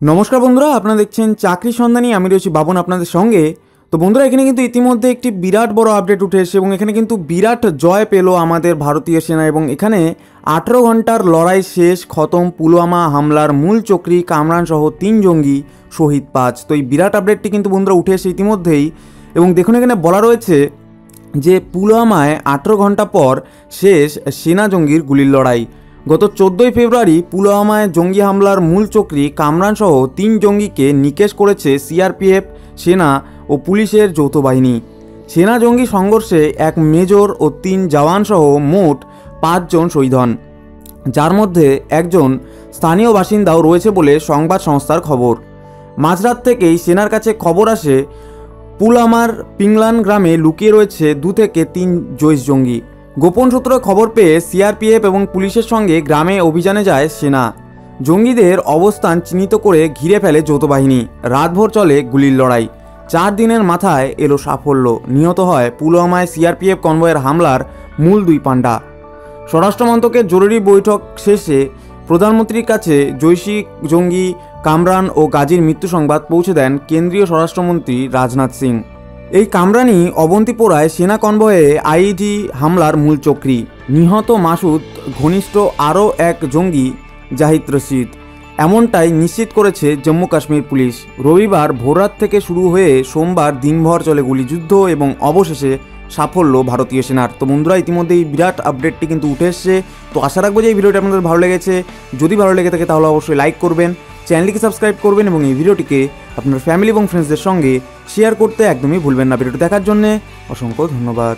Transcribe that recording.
নমস্কার বন্ধুরা, আপনারা দেখছেন চাকরি সন্ধানী। আমি রয়েছি বাবন আপনাদের সঙ্গে। তো বন্ধুরা, এখানে কিন্তু ইতিমধ্যে একটি বিরাট বড় আপডেট উঠে এসেছে এবং এখানে কিন্তু বিরাট জয় পেল আমাদের ভারতীয় সেনা এবং এখানে আঠেরো ঘণ্টার লড়াই শেষ, খতম, পুলওয়ামা হামলার মূল চক্রী কামরান সহ তিন জঙ্গি শহীদ পাঁচ। তো এই বিরাট আপডেটটি কিন্তু বন্ধুরা উঠে এসে ইতিমধ্যেই এবং দেখুন এখানে বলা রয়েছে যে পুলওয়ামায় আঠেরো ঘণ্টা পর শেষ সেনা জঙ্গির গুলির লড়াই। গত চোদ্দোই ফেব্রুয়ারি পুলওয়ামায় জঙ্গি হামলার মূল চক্রী কামরানসহ তিন জঙ্গিকে নিকেশ করেছে সিআরপিএফ, সেনা ও পুলিশের যৌথ বাহিনী। সেনা জঙ্গি সংঘর্ষে এক মেজর ও তিন জওয়ানসহ মোট পাঁচজন শহীদ হন। যার মধ্যে একজন স্থানীয় বাসিন্দাও রয়েছে বলে সংবাদ সংস্থার খবর। মাঝরাত থেকেই সেনার কাছে খবর আসে পুলামার পিংলান গ্রামে লুকিয়ে রয়েছে দু থেকে তিন জৈশ জঙ্গি। গোপন সূত্রে খবর পেয়ে সিআরপিএফ এবং পুলিশের সঙ্গে গ্রামে অভিযানে যায় সেনা। জঙ্গিদের অবস্থান চিহ্নিত করে ঘিরে ফেলে যৌথ বাহিনী। রাতভর চলে গুলির লড়াই। চার দিনের মাথায় এলো সাফল্য। নিহত হয় পুলওয়ামায় সিআরপিএফ কনভয়ের হামলার মূল দুই পাণ্ডা। স্বরাষ্ট্রমন্ত্রকের জরুরি বৈঠক শেষে প্রধানমন্ত্রীর কাছে জৈশী জঙ্গি কামরান ও গাজীর মৃত্যু সংবাদ পৌঁছে দেন কেন্দ্রীয় স্বরাষ্ট্রমন্ত্রী রাজনাথ সিং। এই কামরানি অবন্তিপোরায় সেনা কনভয়ে আইইডি হামলার মূল চক্রী। নিহত মাসুদ, ঘনিষ্ঠ আরও এক জঙ্গি, জাহিদ রশিদ। এমনটাই নিশ্চিত করেছে জম্মু কাশ্মীর পুলিশ। রবিবার ভোররাত থেকে শুরু হয়ে সোমবার দিনভর চলে গুলিযুদ্ধ এবং অবশেষে সাফল্য ভারতীয় সেনার। তো বন্ধুরা ইতিমধ্যে এই বিরাট আপডেটটি কিন্তু উঠে এসছে। তো আশা রাখব যে এই ভিডিওটি আপনাদের ভালো লেগেছে। যদি ভালো লেগে থাকে তাহলে অবশ্যই লাইক করবেন। চ্যানেলটিকে সাবস্ক্রাইব করবেন এবং এই ভিডিওটিকে আপনার ফ্যামিলি এবং ফ্রেন্ডসদের সঙ্গে শেয়ার করতে একদমই ভুলবেন না। ভিডিওটি দেখার জন্য অসংখ্য ধন্যবাদ।